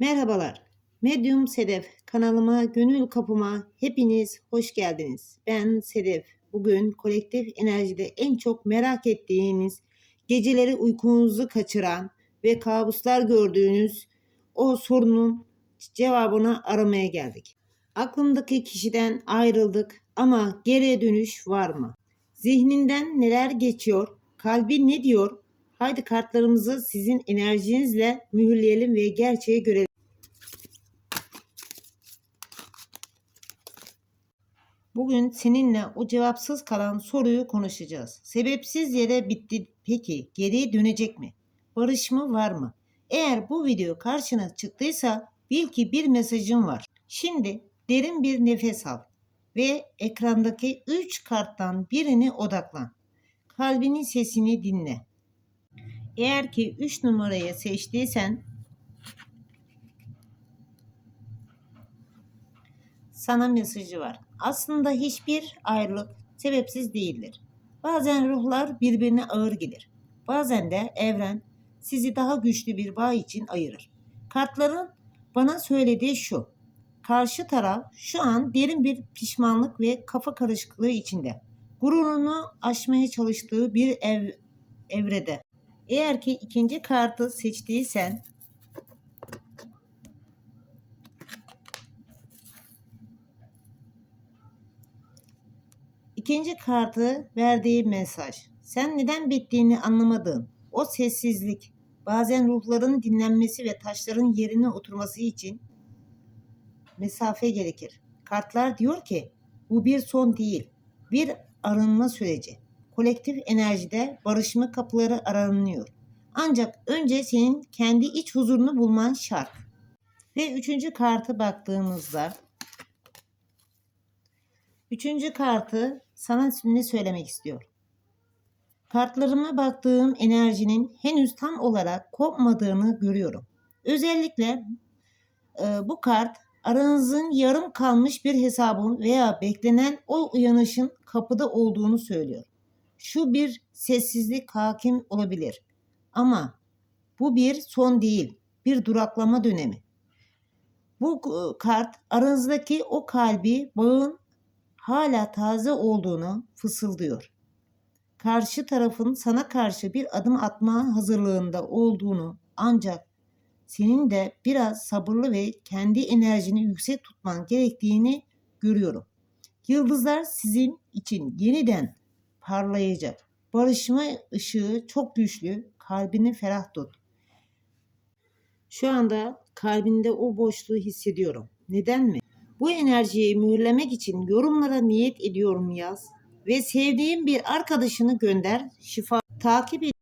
Merhabalar. Medyum Sedef kanalıma, gönül kapıma hepiniz hoş geldiniz. Ben Sedef. Bugün kolektif enerjide en çok merak ettiğiniz, geceleri uykunuzu kaçıran ve kabuslar gördüğünüz o sorunun cevabını aramaya geldik. Aklımdaki kişiden ayrıldık ama geriye dönüş var mı? Zihninden neler geçiyor? Kalbi ne diyor? Haydi kartlarımızı sizin enerjinizle mühürleyelim ve gerçeği görelim. Bugün seninle o cevapsız kalan soruyu konuşacağız. Sebepsiz yere bitti. Peki geriye dönecek mi? Barış mı var mı? Eğer bu video karşına çıktıysa bil ki bir mesajım var. Şimdi derin bir nefes al ve ekrandaki 3 karttan birini odaklan. Kalbinin sesini dinle. Eğer ki 3 numarayı seçtiysen sana mesajı var. Aslında hiçbir ayrılık sebepsiz değildir. Bazen ruhlar birbirine ağır gelir. Bazen de evren sizi daha güçlü bir bağ için ayırır. Kartların bana söylediği şu. Karşı taraf şu an derin bir pişmanlık ve kafa karışıklığı içinde. Gururunu aşmaya çalıştığı bir ev, evrede. Eğer ki ikinci kartı seçtiysen İkinci kartı verdiği mesaj. Sen neden bittiğini anlamadın. O sessizlik. Bazen ruhların dinlenmesi ve taşların yerine oturması için mesafe gerekir. Kartlar diyor ki bu bir son değil. Bir arınma süreci. Kolektif enerjide barışma kapıları aranıyor. Ancak önce senin kendi iç huzurunu bulman şart. Ve üçüncü kartı baktığımızda Üçüncü kartı sana ne söylemek istiyor? Kartlarıma baktığım enerjinin henüz tam olarak kopmadığını görüyorum. Özellikle e, bu kart aranızın yarım kalmış bir hesabın veya beklenen o uyanışın kapıda olduğunu söylüyor. Şu bir sessizlik hakim olabilir. Ama bu bir son değil, bir duraklama dönemi. Bu e, kart aranızdaki o kalbi, bağın hala taze olduğunu fısıldıyor. Karşı tarafın sana karşı bir adım atma hazırlığında olduğunu ancak senin de biraz sabırlı ve kendi enerjini yüksek tutman gerektiğini görüyorum. Yıldızlar sizin için yeniden parlayacak. Barışma ışığı çok güçlü. Kalbini ferah tut. Şu anda kalbinde o boşluğu hissediyorum. Neden mi? Bu enerjiyi mühürlemek için yorumlara niyet ediyorum yaz ve sevdiğin bir arkadaşını gönder. Şifa takip et.